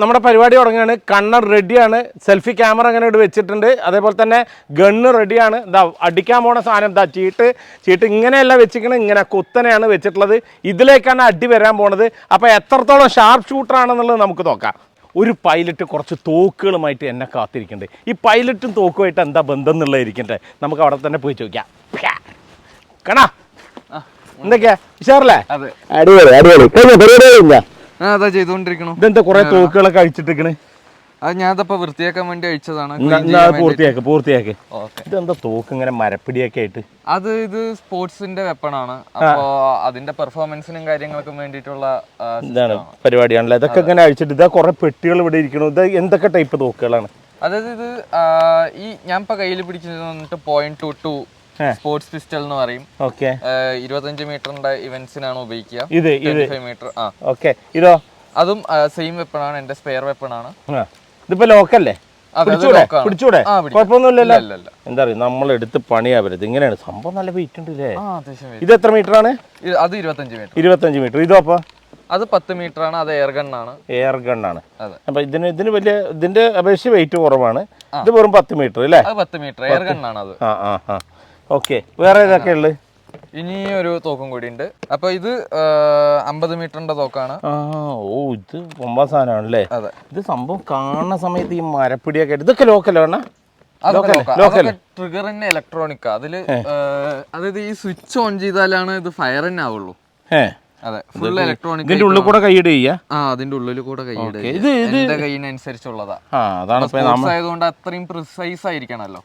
നമ്മുടെ പരിപാടി തുടങ്ങുകയാണ്. കണ്ണൻ റെഡിയാണ് സെൽഫി ക്യാമറ അങ്ങനെ ഇവിടെ വെച്ചിട്ടുണ്ട്. അതേപോലെ തന്നെ ഗണ്ണ് റെഡിയാണ് ഇതാ അടിക്കാൻ പോണ സാധനം ഇതാ ചീട്ട്. ചീട്ട് ഇങ്ങനെയല്ല വെച്ചിരിക്കണത്. ഇങ്ങനെ കുത്തനെയാണ് വെച്ചിട്ടുള്ളത്. ഇതിലേക്കാണ് അടി വരാൻ പോണത്. അപ്പോൾ എത്രത്തോളം ഷാർപ്പ് ഷൂട്ടറാണെന്നുള്ളത് നമുക്ക് നോക്കാം. ഒരു പൈലറ്റ് കുറച്ച് തോക്കുകളുമായിട്ട് എന്നെ കാത്തിരിക്കുന്നുണ്ട്. ഈ പൈലറ്റും തോക്കുമായിട്ട് എന്താ ബന്ധം എന്നുള്ളത് ഇരിക്കട്ടെ. നമുക്ക് അവിടെ തന്നെ പോയി ചോദിക്കാം. കണാ. എന്തൊക്കെയാ? ഉഷാറല്ലേ? അടിപൊളി അടിപൊളി. കഴിഞ്ഞ പരിപാടി കഴിഞ്ഞ? ആ അതാ ചെയ്തോണ്ടിരിക്കണു. ഇതെന്താ കുറെ തോക്കുകളൊക്കെ അഴിച്ചിട്ടിരിക്കണ്? അത് ഞാനപ്പോ വൃത്തിയാക്കാൻ വേണ്ടി അഴിച്ചതാണ്. പൂർത്തിയാക്ക് പൂർത്തിയാക്ക്. ഇതെന്താ തോക്ക് ഇങ്ങനെ മരപ്പിടിയൊക്കെ ആയിട്ട്? അത് ഇത് സ്പോർട്സിന്റെ വെപ്പണാണ്. അപ്പോ അതിന്റെ പെർഫോമൻസിനും കാര്യങ്ങൾക്കും വേണ്ടിയിട്ടുള്ള ഇതാണ് പരിപാടിയാണല്ലോ? ഇതൊക്കെ ഇങ്ങനെ അഴിച്ചിട്ട് ഇതാ കുറെ പെട്ടികൾ ഇവിടെ ഇരിക്കണു. ഇത് എന്തൊക്കെ ടൈപ്പ് തോക്കുകളാണ്? അതായത് ഇത് ഈ ഞാൻ ഇപ്പൊ കയ്യിൽ പിടിച്ചിട്ട് point two two. Sports pistol എന്ന് പറയും. ഓക്കെ. ഇരുപത്തഞ്ച് മീറ്ററിന്റെ ഇവന്റ്സിനാണ് ഉപയോഗിക്കുക. ഇത് ഫൈവ് മീറ്റർ. ആ. ഓക്കെ. ഇതോ? അതും സെയിം വെപ്പൺ ആണ്. എന്റെ സ്പെയർ വെപ്പൺ ആണ്. ഇതിപ്പോ ലോക്കല്ലേ പിടിച്ചൂടെ. കുഴപ്പമൊന്നുമില്ലല്ലോ? എന്താ പറയുക നമ്മൾ എടുത്ത് നമ്മളെടുത്ത് പണിയാവരുത്. ഇങ്ങനെയാണ്. സംഭവം നല്ല വെയിറ്റ് ഉണ്ട് ഇല്ലേ? ഇത് എത്ര മീറ്റർ ആണ് അത് ഇരുപത്തഞ്ച് മീറ്റർ. ഇരുപത്തഞ്ച് മീറ്റർ. ഇതോ അപ്പൊ? അത് പത്ത് മീറ്റർ ആണ്. അത് എയർ ഗണ്ണാണ് എയർ ഗണ്ണാണ് അപ്പൊ ഇതിന് ഇതിന് വലിയ ഇതിന്റെ അപേക്ഷിച്ച് വെയിറ്റ് കുറവാണ്. ഇത് വെറും പത്ത് മീറ്റർ അല്ലേ പത്ത് മീറ്റർ. എയർ ഗണ്ണാണ് അത്. ആ ആ ആ. ഓക്കെ. വേറെ ഏതൊക്കെ ഉള്ളത് ഇനി ഒരു തോക്കും കൂടി ഉണ്ട്. അപ്പൊ ഇത് അമ്പത് മീറ്ററിന്റെ തോക്കാണ്. ഓ ഇത് ഒമ്പത് സാധനമാണല്ലേ? അതെ. ഇത് സംഭവം കാണുന്ന സമയത്ത് ഈ മരപ്പിടിയൊക്കെ ആയിട്ട് ഇതൊക്കെ. അതൊക്കെ ട്രിഗർ തന്നെ ഇലക്ട്രോണിക് അതിൽ അതായത് ഈ സ്വിച്ച് ഓൺ ചെയ്താലാണ് ഇത് ഫയർ തന്നെ ആവുള്ളൂ. അതെ. ഫുൾ ഇലക്ട്രോണിക് ഇതിന്റെ ഉള്ളിൽ കൂടെ കൈയിട് ആ അതിന്റെ ഉള്ളിൽ കൂടെ ഇത് എന്റെ കൈയിനനുസരിച്ചുള്ളതാ അതാണ് ആയതുകൊണ്ട് അത്രയും പ്രിസൈസ് ആയിരിക്കണല്ലോ.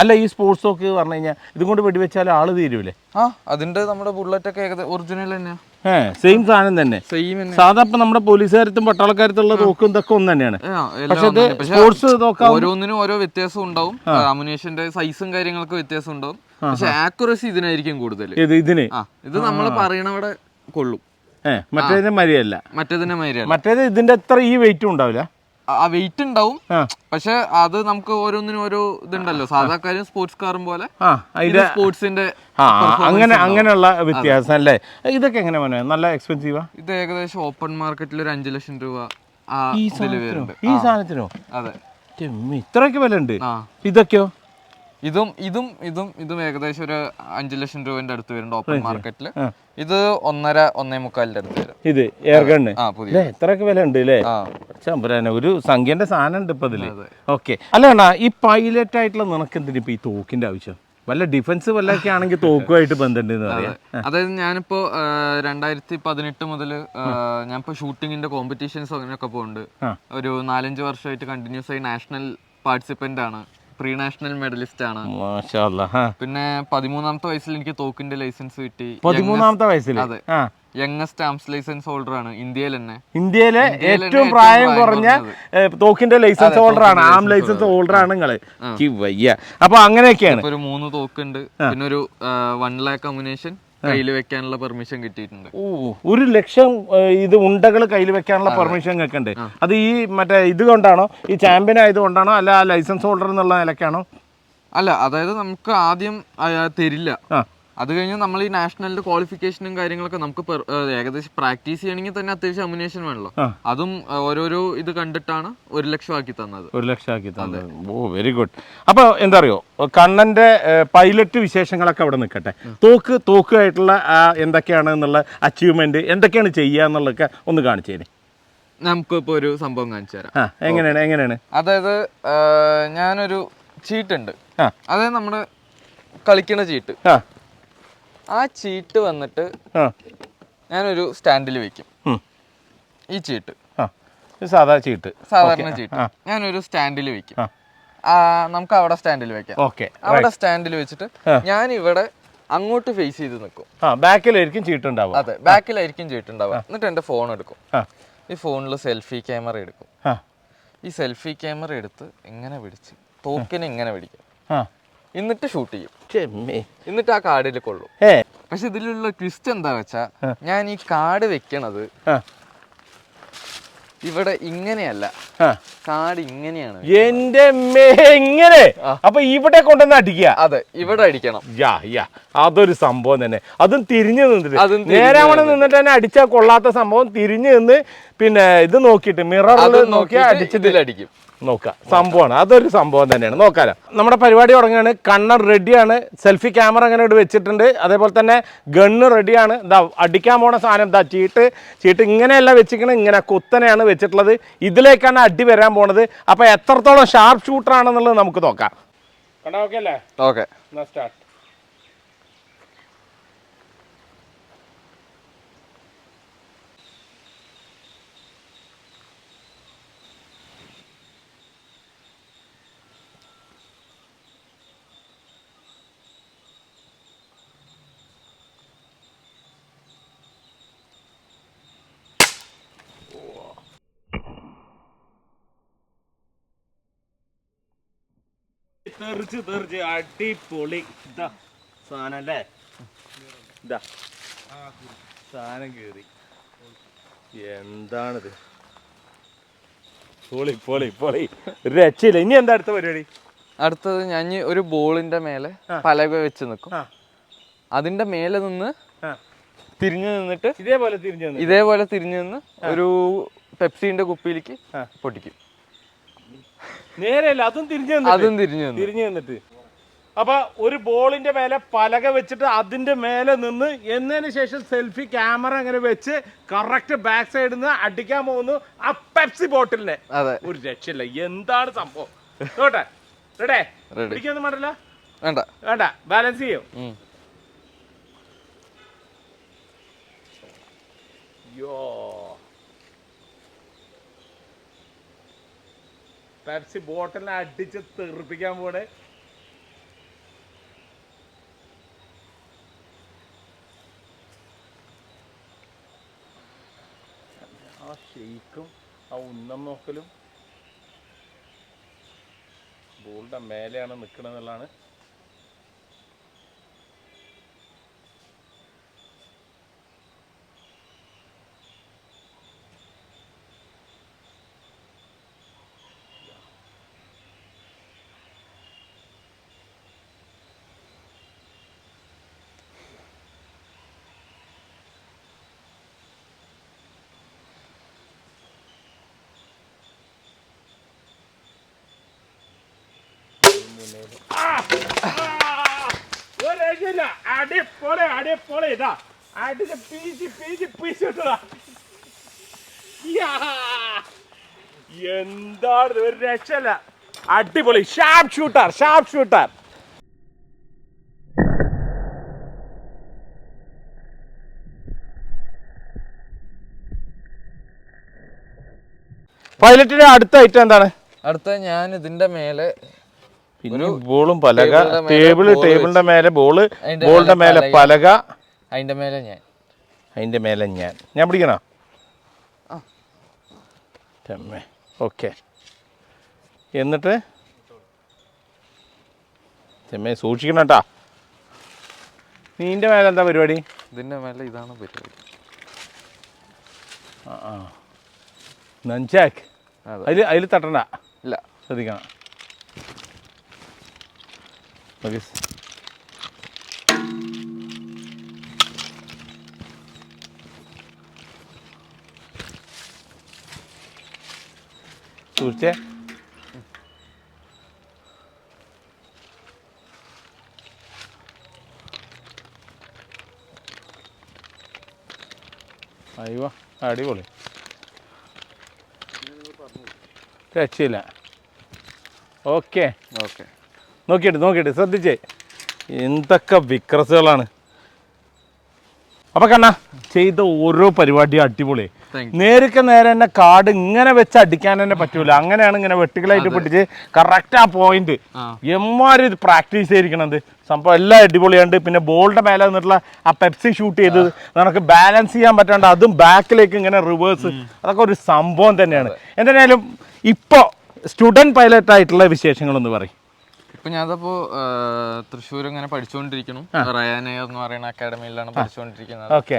അല്ല ഈ സ്പോർട്സ് ഒക്കെ പറഞ്ഞു കഴിഞ്ഞാൽ ഇതും കൊണ്ട് വെടിവെച്ചാൽ ആൾ തീരുവില്ലേ ആ അതിന്റെ നമ്മുടെ ബുള്ളറ്റ് ഒക്കെ ഒറിജിനൽ തന്നെയാ. ഏ സെയിം സാധനം തന്നെ. സാധാ ഇപ്പൊ നമ്മുടെ പോലീസുകാരത്തും പട്ടാളക്കാരത്തുള്ള തോക്കും ഇതൊക്കെ ഒന്ന് തന്നെയാണ് പക്ഷെ സ്പോർട്സ് ഓരോന്നിനും ഓരോ വ്യത്യാസം ഉണ്ടാവും. അമുനേഷന്റെ സൈസും കാര്യങ്ങളൊക്കെ വ്യത്യാസം ഉണ്ടാവും. പക്ഷെ ആക്യുറസി ഇതിനായിരിക്കും കൂടുതൽ ഇത് ഇതിന്. ഇത് നമ്മൾ പറയണവിടെ കൊള്ളും. മറ്റേതിന്റെ മറ്റേതിന് മരിയല്ല മറ്റേതിന്റെ മര്യാദ മറ്റേത് ഇതിന്റെ അത്ര ഈ വെയിറ്റും ഉണ്ടാവില്ല. ആ വെയിറ്റ് ഉണ്ടാവും. പക്ഷെ അത് നമുക്ക് ഓരോന്നിനും ഓരോ ഇതുണ്ടല്ലോ. സാധാ കാര്യം സ്പോർട്സ് കാറും പോലെ സ്പോർട്സിന്റെ അങ്ങനെ അങ്ങനെയുള്ള വ്യത്യാസം അല്ലേ? ഇതൊക്കെ എങ്ങനെ മോനെ? നല്ല എക്സ്പെൻസീവാ ഇത് ഏകദേശം ഓപ്പൺ മാർക്കറ്റിൽ ഒരു അഞ്ചു ലക്ഷം രൂപ ഈ സാധനത്തിനോ? അതെ. ഇത്രയൊക്കെ വില ഉണ്ട് ഇതൊക്കെയോ? ഇതും ഇതും ഇതും ഇതും ഏകദേശം ഒരു അഞ്ചു ലക്ഷം രൂപന്റെ അടുത്ത് വരുന്നുണ്ട് ഓപ്പൺ മാർക്കറ്റിൽ ഇത് ഒന്നര ഒന്നേ മുക്കാലിന്റെ അടുത്ത് വരും. ഇത് എയർ ഗണ്ണ് ഇത്രയൊക്കെ വില ഉണ്ട് അല്ലേ ചമ്പരാന ഒരു സംഖ്യന്റെ സാധനം ഉണ്ട് ഇപ്പൊ ഇതിൽ. ഓക്കെ. അല്ല അണ്ണാ ഈ പൈലറ്റ് ആയിട്ടുള്ള നിനക്ക് എന്തിനാ ഇപ്പൊ ഈ തോക്കിന്റെ ആവശ്യം? വല്ല ഡിഫൻസ് വല്ലൊക്കെ ആണെങ്കിൽ തോക്കുമായിട്ട് ബന്ധമുണ്ട് അതായത് ഞാനിപ്പോ രണ്ടായിരത്തി പതിനെട്ട് മുതൽ ഞാനിപ്പോ ഷൂട്ടിങ്ങിന്റെ കോമ്പറ്റീഷൻസ് അങ്ങനെയൊക്കെ പോകുന്നുണ്ട്. ഒരു നാലഞ്ച് വർഷമായിട്ട് കണ്ടിന്യൂസ് ആയി നാഷണൽ പാർട്ടിസിപ്പന്റ് ആണ്. പ്രീ നാഷണൽ മെഡലിസ്റ്റ് ആണ്. പിന്നെ പതിമൂന്നാമത്തെ വയസ്സിൽ എനിക്ക് തോക്കിന്റെ ലൈസൻസ് കിട്ടി. പതിമൂന്നാമത്തെ വയസ്സിൽ അതെ. യങ്ങസ്റ്റ് ആംസ് ലൈസൻസ് ഹോൾഡർ ആണ് ഇന്ത്യയിൽ തന്നെ. ഇന്ത്യയിലെ ഏറ്റവും പ്രായം കുറഞ്ഞ. തോക്കിന്റെ ലൈസൻസ് ഹോൾഡർ ആണ്. ആം ലൈസൻസ് ഹോൾഡർ ആണ്. നിങ്ങൾ. വയ്യ. അപ്പൊ അങ്ങനെയൊക്കെയാണ്. ഒരു മൂന്ന് തോക്കുണ്ട്. പിന്നെ ഒരു വൺ ലാക്ക് അമുനേഷൻ കയ്യിൽ വെക്കാനുള്ള പെർമിഷൻ കിട്ടിയിട്ടുണ്ട്. ഓ ഒരു ലക്ഷം ഇത് ഉണ്ടകൾ കയ്യിൽ വെക്കാനുള്ള പെർമിഷൻ കേൾക്കണ്ടേ അത് ഈ മറ്റേ ഇത് കൊണ്ടാണോ ഈ ചാമ്പ്യൻ ആയത് കൊണ്ടാണോ അല്ല ആ ലൈസൻസ് ഹോൾഡർ എന്നുള്ള നിലക്കാണോ അല്ല അതായത് നമുക്ക് ആദ്യം തരില്ല. ആ. അത് കഴിഞ്ഞ് നമ്മൾ ഈ നാഷണലിന്റെ ക്വാളിഫിക്കേഷനും കാര്യങ്ങളൊക്കെ നമുക്ക് ഏകദേശം പ്രാക്ടീസ് ചെയ്യണമെങ്കിൽ തന്നെ അത്യാവശ്യം അമുനേഷൻ വേണല്ലോ. അതും ഓരോരോ ഇത് കണ്ടിട്ടാണ് ഒരു ലക്ഷം ആക്കി തന്നത്. ഒരു ലക്ഷം ആക്കി തന്നത് ഓ വെരി ഗുഡ് അപ്പൊ എന്താ അറിയോ കണ്ണന്റെ പൈലറ്റ് വിശേഷങ്ങളൊക്കെ അവിടെ നിൽക്കട്ടെ. തോക്ക് തോക്ക് ആയിട്ടുള്ള എന്തൊക്കെയാണ് എന്നുള്ള അച്ചീവ്മെന്റ് എന്തൊക്കെയാണ് ചെയ്യുക എന്നുള്ളതൊക്കെ ഒന്ന് കാണിച്ചു തരും നമുക്ക് ഇപ്പൊ ഒരു സംഭവം കാണിച്ചു തരാം. എങ്ങനെയാണ് എങ്ങനെയാണ്? അതായത് ഞാനൊരു ചീട്ടുണ്ട്. അതായത് നമ്മുടെ കളിക്കണ ചീട്ട്. ആ ചീട്ട് വന്നിട്ട് ഞാനൊരു സ്റ്റാൻഡിൽ വെക്കും. ഈ ചീട്ട്. ആ. ഇത് സാധാ ചീട്ട്. സാധാരണ ചീട്ട്. ഞാനൊരു സ്റ്റാൻഡിൽ വെക്കും. നമുക്ക് അവിടെ സ്റ്റാൻഡിൽ വെക്കാം. ഓക്കെ. അവിടെ സ്റ്റാൻഡിൽ വെച്ചിട്ട് ഞാൻ ഇവിടെ അങ്ങോട്ട് ഫേസ് ചെയ്ത് നിൽക്കും. ബാക്കിലായിരിക്കും ചീട്ടുണ്ടാവും അതെ ബാക്കിലായിരിക്കും ചീട്ടുണ്ടാവുക. എന്നിട്ട് എന്റെ ഫോൺ എടുക്കും. ഈ ഫോണിൽ സെൽഫി ക്യാമറ എടുക്കും. ഈ സെൽഫി ക്യാമറ എടുത്ത് ഇങ്ങനെ പിടിച്ച് തോക്കിനെ ഇങ്ങനെ പിടിക്കും. എന്നിട്ട് ഷൂട്ട് ചെയ്യും. എന്നിട്ട് ആ കാർഡിൽ കൊള്ളും. പക്ഷെ ഇതിലുള്ള ട്വിസ്റ്റ് എന്താ വെച്ചാ ഞാൻ ഈ കാർഡ് വെക്കണത് ഇവിടെ ഇങ്ങനെയല്ല. കാട് ഇങ്ങനെയാണ് എന്റെ എങ്ങനെ? അപ്പൊ ഇവിടെ കൊണ്ടുവന്ന് അടിക്കുക? അതെ ഇവിടെ അടിക്കണം. യാ യാ. അതൊരു സംഭവം തന്നെ. അതും തിരിഞ്ഞു നിന്നിട്ട്. നേരാവണം നിന്നിട്ട്. തന്നെ അടിച്ചാൽ കൊള്ളാത്ത സംഭവം തിരിഞ്ഞു നിന്ന് പിന്നെ ഇത് നോക്കിയിട്ട് മിററിൽ നോക്കി നോക്കിയാൽ നോക്കിയിട്ട് നോക്കാം സംഭവമാണ്. അതൊരു സംഭവം തന്നെയാണ്. നോക്കാലോ. നമ്മുടെ പരിപാടി തുടങ്ങുകയാണ്. കണ്ണർ റെഡിയാണ് സെൽഫി ക്യാമറ അങ്ങനെ ഇവിടെ വെച്ചിട്ടുണ്ട്. അതേപോലെ തന്നെ ഗണ്ണ് റെഡിയാണ് ഇതാ അടിക്കാൻ പോണ സാധനം ഇതാ ചീട്ട്. ചീട്ട് ഇങ്ങനെയല്ല വെച്ചിരിക്കണത്. ഇങ്ങനെ കുത്തനെയാണ് വെച്ചിട്ടുള്ളത്. ഇതിലേക്കാണ് അടി വരാൻ പോണത്. അപ്പോൾ എത്രത്തോളം ഷാർപ്പ് ഷൂട്ടർ ആണെന്നുള്ളത് നമുക്ക് നോക്കാം. കണ്ടാ ഓക്കെ അല്ലേ? ഓക്കെ സ്റ്റാർട്ട് തെറിച്ച് തെറിച്ച് അടിപൊളി. ഇതാ സാധനം അല്ലേ? ഇതാ. സാധനം കേറി. എന്താണിത്? പൊളി പൊളി പൊളി. ഒരു രക്ഷയില്ല. ഇനി എന്താ അടുത്ത പരിപാടി? അടുത്തത് ഞാൻ ഒരു ബോളിന്റെ മേലെ പലക വെച്ച് നിൽക്കും അതിന്റെ മേലെ നിന്ന് തിരിഞ്ഞു നിന്നിട്ട് ഇതേപോലെ തിരിഞ്ഞു ഇതേപോലെ തിരിഞ്ഞു നിന്ന് ഒരു പെപ്സിന്റെ കുപ്പിയിലേക്ക്. പൊട്ടിക്കും. നേരെയല്ല അതും തിരിഞ്ഞു അതും തിരിഞ്ഞു തിരിഞ്ഞു നിന്നിട്ട് അപ്പൊ ഒരു ബോളിന്റെ മേലെ പലക വെച്ചിട്ട് അതിന്റെ മേലെ നിന്ന് എന്നതിന് ശേഷം സെൽഫി ക്യാമറ അങ്ങനെ വെച്ച് കറക്റ്റ് ബാക്ക് സൈഡിൽ നിന്ന് അടിക്കാൻ പോകുന്നു ആ പെപ്സി ബോട്ടിലിനെ. ഒരു രക്ഷയില്ല. എന്താണ് സംഭവം? കേട്ടെ റെഡേ. പിടിക്കൊന്നും വേണ്ടല്ലോ വേണ്ട. വേണ്ട. ബാലൻസ് ചെയ്യും. യോ പെപ്സി ബോട്ടിലിനെ അടിച്ച് തെറിപ്പിക്കാൻ പോണേ. ആ ഷെയ്ക്കും ആ ഉന്നം നോക്കലും. ബോളിന്റെ മേലെയാണ് നിൽക്കണമെന്നുള്ളതാണ് ഒരു അടിപൊളി അടിപൊളി ഒരു രക്ഷയില്ല. അടിപൊളി. ഷാർപ്പ് ഷൂട്ടർ ഷാർപ്പ് ഷൂട്ടർ പൈലറ്റിന്റെ അടുത്ത ഐറ്റം എന്താണ്? അടുത്ത ഞാൻ ഇതിന്റെ മേലെ പിന്നെ ബോളും പലക ball ടേബിളിന്റെ മേലെ ബോൾ ബോളിന്റെ മേലെ പലക. അതിന്റെ മേലെ ഞാൻ. അതിന്റെ മേലെ ഞാൻ. ഞാൻ പിടിക്കണോ? ചെമ്മേ തെമ്മേ. ഓക്കെ. എന്നിട്ട്? ചെമ്മേ സൂക്ഷിക്കണം കേട്ടാ. നീന്റെ മേലെ എന്താ പരിപാടി? ഇതിന്റെ മേലെ ഇതാണ് പരിപാടി. ആ ആ. നഞ്ചാക്ക്. അതെ. അതിൽ അതിൽ തട്ടണ്ട. ഇല്ല. ശ്രദ്ധിക്കണം. ഓക്കെ സൂക്ഷിച്ചേ അയ്യോ അടിപൊളി. രക്ഷയില്ല ഓക്കെ. ഓക്കെ. നോക്കിയിട്ട് നോക്കിയിട്ട് ശ്രദ്ധിച്ചേ. എന്തൊക്കെ വിക്രസുകളാണ്. അപ്പൊ കണ്ണ ചെയ്ത ഓരോ പരിപാടിയും അടിപൊളി നേരൊക്കെ നേരെ തന്നെ കാട് ഇങ്ങനെ വെച്ച് അടിക്കാൻ തന്നെ പറ്റൂല. അങ്ങനെയാണ് ഇങ്ങനെ വെട്ടികളായിട്ട് പിടിച്ച് കറക്റ്റ് ആ പോയിന്റ്. എമ്മാരും ഇത് പ്രാക്ടീസ് ചെയ്തിരിക്കണത്? സംഭവം എല്ലാം അടിപൊളിയുണ്ട് പിന്നെ ബോളിന്റെ മേലെ നിന്നിട്ടുള്ള ആ പെപ്സി ഷൂട്ട് ചെയ്തത്. നമുക്ക് ബാലൻസ് ചെയ്യാൻ പറ്റാണ്ട് അതും ബാക്കിലേക്ക് ഇങ്ങനെ റിവേഴ്സ് അതൊക്കെ ഒരു സംഭവം തന്നെയാണ്. എന്തായാലും ഇപ്പോൾ സ്റ്റുഡന്റ് പൈലറ്റ് ആയിട്ടുള്ള വിശേഷങ്ങളൊന്ന് പറയും. ഇപ്പൊ ഞാനപ്പോ തൃശ്ശൂർ ഇങ്ങനെ പഠിച്ചുകൊണ്ടിരിക്കുന്നു റയാൻ എയർ എന്ന് പറയുന്ന അക്കാഡമിയിലാണ് പഠിച്ചുകൊണ്ടിരിക്കുന്നത് ഓക്കെ.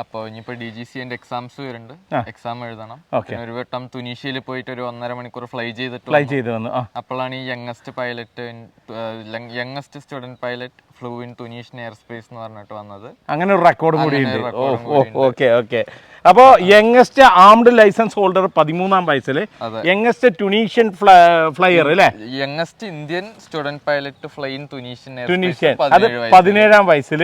അപ്പോൾ ഇനിയിപ്പോൾ ഡി ജി സി എക്സാംസ് വരുന്നുണ്ട് എക്സാം എഴുതണം പിന്നെ ഒരു വട്ടം തുനീഷ്യയിൽ പോയിട്ട് ഒരു ഒന്നര മണിക്കൂർ ഫ്ലൈ ചെയ്തിട്ട് ഫ്ലൈ ചെയ്ത് വന്നു. അപ്പോഴാണ് ഈ youngest pilot youngest student pilot flew in Tunisian air space എന്ന് പറഞ്ഞിട്ട് വന്നത്. അങ്ങനെ ഒരു റെക്കോർഡ് കൂടി ഓക്കെ ഓക്കെ. അപ്പോ യങ്ങസ്റ്റ് ആംഡ് ലൈസൻസ് ഹോൾഡർ പതിമൂന്നാം വയസ്സിൽ. യങ്ങസ്റ്റ് ടുണീഷ്യൻ ഫ്ലയർ അല്ലേ? Youngest Indian student pilot flying Tunisian space അത് പതിനേഴാം വയസ്സിൽ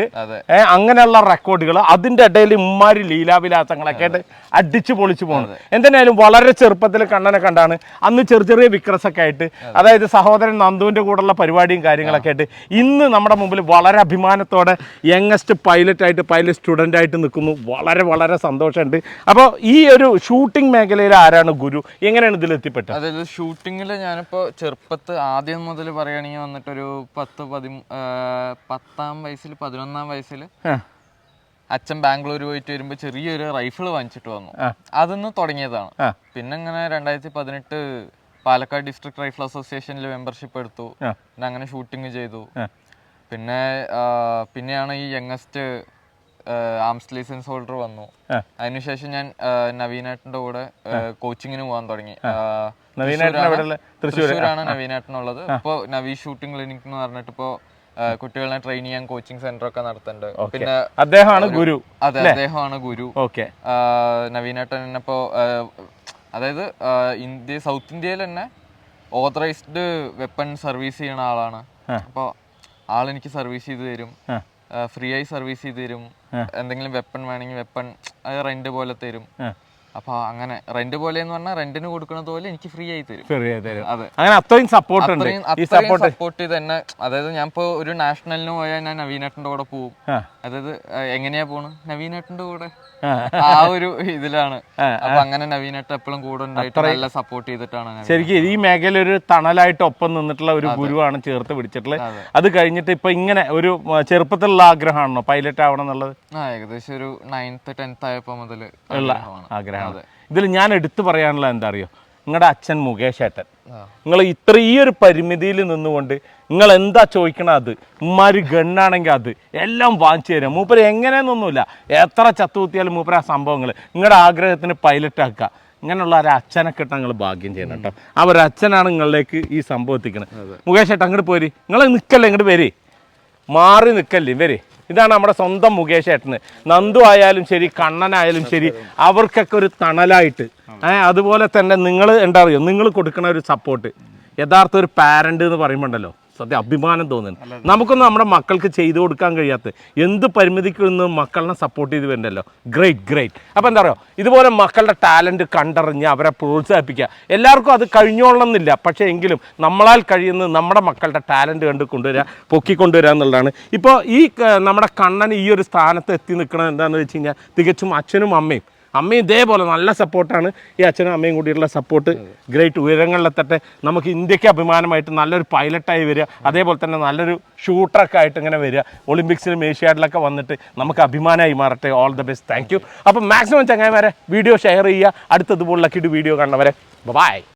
അങ്ങനെയുള്ള റെക്കോർഡുകൾ അതിന്റെ ഇടയിൽ ഇമ്മാരി ലീലാവിലാസങ്ങളൊക്കെ ആയിട്ട് അടിച്ചു പൊളിച്ചു പോകുന്നത് എന്തിനായാലും വളരെ ചെറുപ്പത്തിൽ കണ്ണനെ കണ്ടാണ്. അന്ന് ചെറിയ ചെറിയ വിക്രസൊക്കെ ആയിട്ട് അതായത് സഹോദരൻ നന്ദുവിന്റെ കൂടെയുള്ള പരിപാടിയും കാര്യങ്ങളൊക്കെ ആയിട്ട് ഇന്ന് നമ്മുടെ മുമ്പിൽ വളരെ അഭിമാനത്തോടെ യങ്ങസ്റ്റ് പൈലറ്റ് ആയിട്ട് പൈലറ്റ് സ്റ്റുഡന്റ് ആയിട്ട് നിൽക്കുന്നു. വളരെ വളരെ സന്തോഷമുണ്ട് അപ്പോൾ ഈ ഒരു ഷൂട്ടിംഗ് മേഖലയിൽ ആരാണ് ഗുരു? എങ്ങനെയാണ് ഇതിൽ എത്തിപ്പെട്ടത്? അതായത് ഷൂട്ടിങ്ങിൽ ഞാനിപ്പോ ചെറുപ്പത്ത് ആദ്യം മുതൽ പറയുകയാണെങ്കിൽ വന്നിട്ടൊരു പത്ത് പതി പത്താം വയസ്സിൽ പതിനൊന്നാം വയസ്സിൽ അച്ഛൻ ബാംഗ്ലൂർ പോയിട്ട് വരുമ്പോൾ ചെറിയൊരു റൈഫിൾ വാങ്ങിച്ചിട്ട് വന്നു. അതൊന്ന് തുടങ്ങിയതാണ്. പിന്നെ ഇങ്ങനെ രണ്ടായിരത്തി പതിനെട്ട് പാലക്കാട് ഡിസ്ട്രിക്ട് റൈഫിൾ അസോസിയേഷനിൽ മെമ്പർഷിപ്പ് എടുത്തു. പിന്നെ അങ്ങനെ ഷൂട്ടിംഗ് ചെയ്തു. പിന്നെ പിന്നെയാണ് ഈ യങ്ങസ്റ്റ് ആംസ് ലൈസൻസ് ഹോൾഡർ വന്നു. അതിനുശേഷം ഞാൻ നവീനേട്ടന്റെ കൂടെ കോച്ചിങ്ങിന് പോകാൻ തുടങ്ങി. തൃശ്ശൂരാണ്- നവീനേട്ടനുള്ളത്. ഇപ്പോൾ നവീ ഷൂട്ടിംഗ് ക്ലിനിക് എന്ന് പറഞ്ഞിട്ട് ഇപ്പോ കുട്ടികളെ ട്രെയിൻ ചെയ്യാൻ കോച്ചിങ് സെന്റർ ഒക്കെ നടത്തുന്നുണ്ട്. പിന്നെ അദ്ദേഹമാണ് ഗുരു അതെ അദ്ദേഹമാണ് ഗുരു. ഓക്കെ. നവീനാട്ടൻ തന്നെ ഇപ്പോ അതായത് ഇന്ത്യ സൗത്ത് ഇന്ത്യയിൽ തന്നെ ഓതറൈസ്ഡ് വെപ്പൺ സർവീസ് ചെയ്യണ ആളാണ്. അപ്പോൾ ആൾ എനിക്ക് സർവീസ് ചെയ്ത് തരും. ഫ്രീ ആയി സർവീസ് ചെയ്ത് തരും. എന്തെങ്കിലും വെപ്പൺ വേണമെങ്കിൽ വെപ്പൺ അത് റെന്റ് പോലെ തരും. ആ. അപ്പൊ അങ്ങനെ റെന്റ് പോലെ എന്ന് പറഞ്ഞാൽ റെന്റിന് കൊടുക്കുന്നത് പോലെ എനിക്ക് ഫ്രീ ആയി തരും. ഫ്രീ ആയി തരും. അതെ. അങ്ങനെ അത്രയും സപ്പോർട്ട് ഉണ്ട്. ഈ സപ്പോർട്ട് സപ്പോർട്ട് ചെയ്ത് തന്നെ. അതായത് ഞാൻ ഇപ്പോ ഒരു നാഷണലിന് പോയാൽ ഞാൻ നവീനേട്ടന്റെ കൂടെ പോകും അതായത് എങ്ങനെയാ പോണ്? നവീനേട്ടന്റെ കൂടെ? ആ. ഒരു ഇതിലാണ്. അപ്പൊ അങ്ങനെ നവീനേട്ടൻ എപ്പോഴും കൂടെ ഉണ്ടായിട്ട് നല്ല സപ്പോർട്ട് ചെയ്തിട്ടാണ്. ശരിക്കും ഈ മേഖല ഒരു തണലായിട്ട് ഒപ്പം നിന്നിട്ടുള്ള ഒരു ഗുരുവാണ് ചേർത്ത് പിടിച്ചിട്ടുള്ളത്. അത്. കഴിഞ്ഞിട്ട് ഇപ്പൊ ഇങ്ങനെ ഒരു ചെറുപ്പത്തിലുള്ള ആഗ്രഹമാണോ? പൈലറ്റ് ആവണം എന്നുള്ളത്? ആ ഏകദേശം ഒരു നയൻത്ത് ടെൻത്ത് ആയപ്പോ മുതൽ ഉള്ള ആഗ്രഹമാണ് ഇതിൽ ഞാൻ എടുത്തു പറയാനുള്ള എന്താ അറിയോ? നിങ്ങളുടെ അച്ഛൻ മുകേഷ് ഏട്ടൻ. നിങ്ങൾ ഇത്ര ഈ ഒരു പരിമിതിയിൽ നിന്നുകൊണ്ട് നിങ്ങൾ എന്താ ചോദിക്കണത് അത്? ഉമ്മാര് ഗണ്ണാണെങ്കിൽ അത്. എല്ലാം വാങ്ങിച്ചു തരാം. മൂപ്പര് എങ്ങനെയെന്നൊന്നുമില്ല എത്ര ചത്തുകുത്തിയാലും മൂപ്പര് ആ സംഭവങ്ങൾ നിങ്ങളുടെ ആഗ്രഹത്തിന് പൈലറ്റ് ആക്കുക. ഇങ്ങനെയുള്ള ഒരു അച്ഛനെ കിട്ടാൻ നിങ്ങൾ ഭാഗ്യം ചെയ്യണം കേട്ടോ ആ ഒരു അച്ഛനാണ് നിങ്ങളിലേക്ക് ഈ സംഭവം എത്തിക്കുന്നത് മുകേഷ് ഏട്ടാ അങ്ങോട്ട് പോരി. നിങ്ങൾ നിൽക്കല്ലേ ഇങ്ങോട്ട് വരി. മാറി നിൽക്കല്ലേ വരെ. ഇതാണ് നമ്മുടെ സ്വന്തം മുകേഷ് ഏട്ടന്. നന്ദു ആയാലും ശരി കണ്ണനായാലും ശരി അവർക്കൊക്കെ ഒരു തണലായിട്ട്. ഏഹ് അതുപോലെ തന്നെ നിങ്ങൾ എന്താ അറിയോ? നിങ്ങൾ കൊടുക്കുന്ന ഒരു സപ്പോർട്ട് യഥാർത്ഥ ഒരു പാരന്റ് എന്ന് പറയുമ്പോൾ ഉണ്ടല്ലോ സത്യം അഭിമാനം തോന്നുന്നു. നമുക്കൊന്നും നമ്മുടെ മക്കൾക്ക് ചെയ്തു കൊടുക്കാൻ കഴിയാത്ത എന്ത് പരിമിതിക്ക് നിന്ന് മക്കളെ സപ്പോർട്ട് ചെയ്ത് വരണ്ടല്ലോ. ഗ്രേറ്റ് ഗ്രേറ്റ് അപ്പോൾ എന്താ പറയുക ഇതുപോലെ മക്കളുടെ ടാലന്റ് കണ്ടറിഞ്ഞ് അവരെ പ്രോത്സാഹിപ്പിക്കുക. എല്ലാവർക്കും അത് കഴിഞ്ഞോളണമെന്നില്ല പക്ഷേ എങ്കിലും നമ്മളാൽ കഴിയുന്നത് നമ്മുടെ മക്കളുടെ ടാലന്റ് കണ്ട് കൊണ്ടുവരിക പൊക്കിക്കൊണ്ടുവരിക എന്നുള്ളതാണ്. ഇപ്പോൾ ഈ നമ്മുടെ കണ്ണൻ ഈ ഒരു സ്ഥാനത്ത് എത്തി നിൽക്കുന്നത് എന്താണെന്ന് വെച്ച് കഴിഞ്ഞാൽ തികച്ചും അച്ഛനും അമ്മയും. അമ്മയും ഇതേപോലെ നല്ല സപ്പോർട്ടാണ്. ഈ അച്ഛനും അമ്മയും കൂടിയുള്ള സപ്പോർട്ട്. ഗ്രേറ്റ് ഉയരങ്ങളിലെത്തട്ടെ. നമുക്ക് ഇന്ത്യയ്ക്ക് അഭിമാനമായിട്ട് നല്ലൊരു പൈലറ്റായി വരിക. അതേപോലെ തന്നെ നല്ലൊരു ഷൂട്ടറൊക്കെ ആയിട്ട് ഇങ്ങനെ വരിക. ഒളിമ്പിക്സിലും ഏഷ്യാഡിലൊക്കെ വന്നിട്ട് നമുക്ക് അഭിമാനമായി മാറട്ടെ. All the best thank you അപ്പോൾ മാക്സിമം ചങ്ങായിമാരെ വീഡിയോ ഷെയർ ചെയ്യുക. അടുത്തതുപോലുള്ള കിട് വീഡിയോ കാണുന്നവരെ. ബൈ